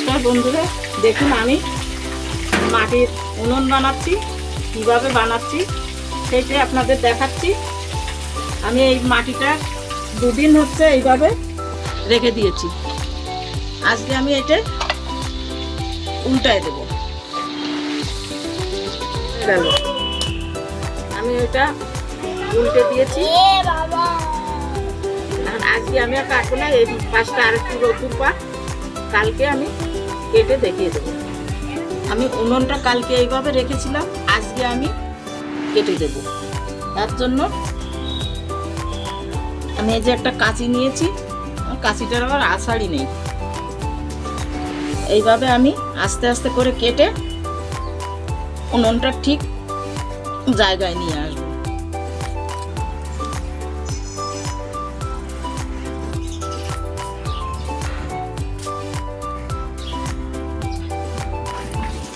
নমস্কার বন্ধুরা দেখুন আমি মাটির উনুন বানাচ্ছি কীভাবে বানাচ্ছি সেটাই আপনাদের দেখাচ্ছি। আমি এই মাটিটা দুদিন হচ্ছে এইভাবে রেখে দিয়েছি। আজকে আমি এটা উল্টায় দেব। গেল। আমি এটা উল্টে দিয়েছি। আজকে আমি আর কাটবো না এই পাশটা আর একটু রতুর পা কালকে আমি কেটে দেখিয়ে দেবো। আমি উনুনটা কালকে এইভাবে রেখেছিলাম, আজকে আমি কেটে দেব। তার জন্য আমি এই যে একটা কাঁচি নিয়েছি কাঁচিটার আবার আষাঢ়ি নেই। এইভাবে আমি আস্তে আস্তে করে কেটে উনুনটা ঠিক জায়গায় নিয়ে আসব।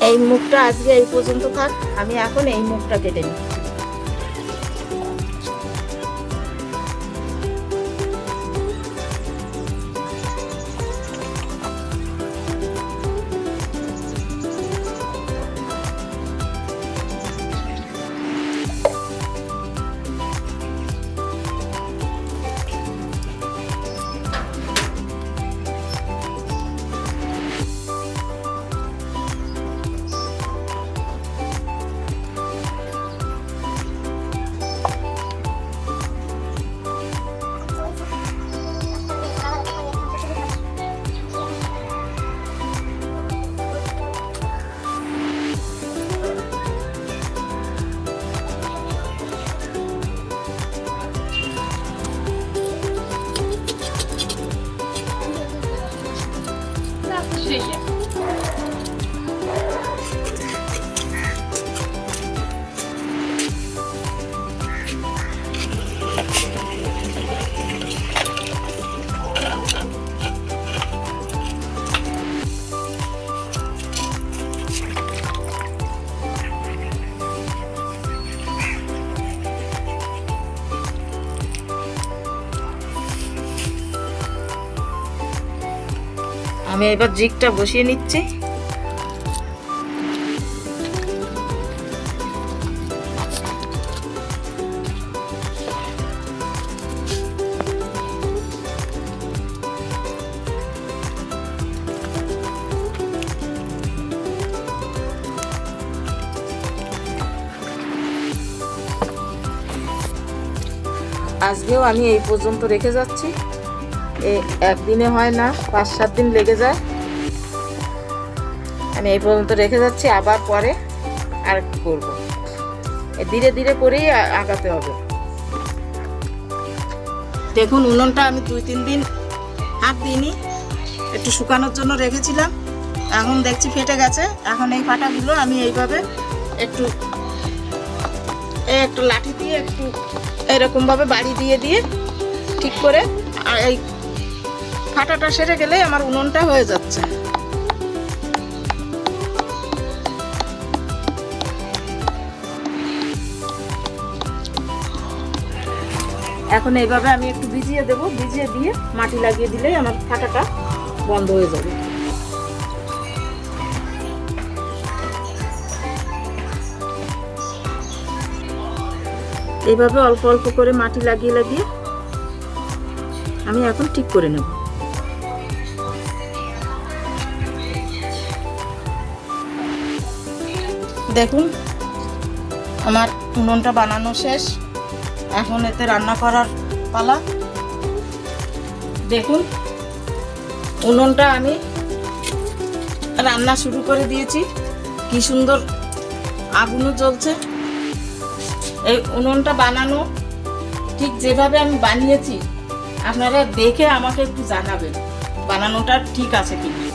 এই মুখটা আজকে এই পর্যন্ত থাক আমি এখন এই মুখটা কেটে নিচ্ছি আমি এবার জিগটা বসিয়ে নিচ্ছি। আজকেও আমি এই পর্যন্ত রেখে যাচ্ছি। একদিনে হয় না, পাঁচ সাত দিন লেগে যায়। আমি এই পর্যন্ত রেখে যাচ্ছি, আবার পরে আর করব। ধীরে ধীরে করেই আ- আগাতে হবে। দেখুন, উনুনটা আমি দুই তিন দিন হাত দিইনি, একটু শুকানোর জন্য রেখেছিলাম। এখন দেখছি ফেটে গেছে, এখন এই ফাটাগুলো আমি এইভাবে একটু একটু লাঠি দিয়ে একটু এরকমভাবে বাড়ি দিয়ে দিয়ে ঠিক করে এই ফাটাটা সেরে গেলে আমার উনুনটা হয়ে যাচ্ছে। এখন এইভাবে আমি একটু ভিজিয়ে দেব। ভিজিয়ে দিয়ে মাটি লাগিয়ে দিলেই আমার ফাটাটা বন্ধ হয়ে যাবে। এইভাবে অল্প অল্প করে মাটি লাগিয়ে লাগিয়ে আমি এখন ঠিক করে নেব। দেখুন, আমার উনুনটা বানানো শেষ। এখন এতে রান্না করার পালা। দেখুন, উনুনটা আমি রান্না শুরু করে দিয়েছি। কি সুন্দর আগুনও জ্বলছে। এই উনুনটা বানানো ঠিক যেভাবে আমি বানিয়েছি, আপনারা দেখে আমাকে একটু জানাবেন, বানানোটা ঠিক আছে কি না।